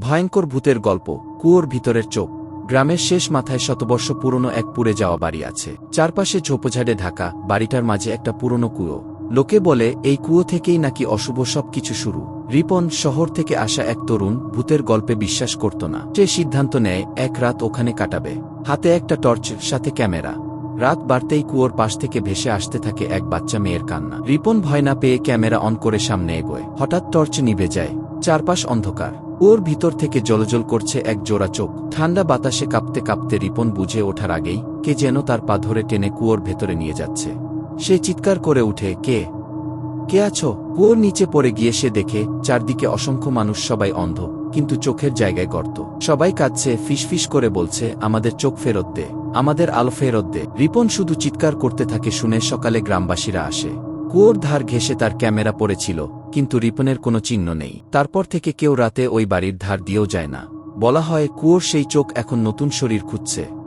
ভয়ঙ্কর ভূতের গল্প, কুয়োর ভিতরের চোখ, গ্রামের শেষ মাথায় শতবর্ষ পুরনো এক পুড়ে যাওয়া বাড়ি আছে। চারপাশে ঝোপঝাড়ে ঢাকা, বাড়িটার মাঝে একটা পুরনো কুয়ো। লোকে বলে, এই কুয়ো থেকেই নাকি অশুভ সব কিছু শুরু। রিপন শহর থেকে আসা এক তরুণ ভূতের গল্পে বিশ্বাস করত না। সে সিদ্ধান্ত নেয়, এক রাত ওখানে কাটাবে। হাতে একটা টর্চ, সাথে ক্যামেরা। রাত বাড়তেই কুয়োর পাশ থেকে ভেসে আসতে থাকে এক বাচ্চা মেয়ের কান্না। রিপন ভয় না পেয়ে ক্যামেরা অন করে সামনে এগোয়। হঠাৎ টর্চ নিভে যায়। চারপাশ অন্ধকার। কুয়োর ভিতর থেকে জলজল করছে এক জোড়া চোখ। ঠান্ডা বাতাসে কাঁপতে কাঁপতে রিপন বুঝে ওঠার আগেই কে যেন তার পা ধরে টেনে কুয়োর ভেতরে নিয়ে যাচ্ছে। সে চিৎকার করে উঠে, কে? কে আছো? কুয়োর নিচে পড়ে গিয়ে সে দেখে চারদিকে অসংখ্য মানুষ সবাই অন্ধ, কিন্তু চোখের জায়গায় গর্ত। সবাই কাঁদছে, ফিসফিস করে বলছে, আমাদের চোখ ফেরত দে, আমাদের আলো ফেরত দে। রিপন শুধু চিৎকার করতে থাকে শুনে সকালে গ্রামবাসীরা আসে। কুয়োর ধার ঘেসে তার ক্যামেরা পড়েছিল। কিন্তু রিপনের কোনো চিহ্ন নেই। তারপর থেকে কেউ রাতে ওই বাড়ির ধার দিয়েও যায় না। বলা হয়, কুয়োর সেই চোখ এখন নতুন শরীর খুঁজছে।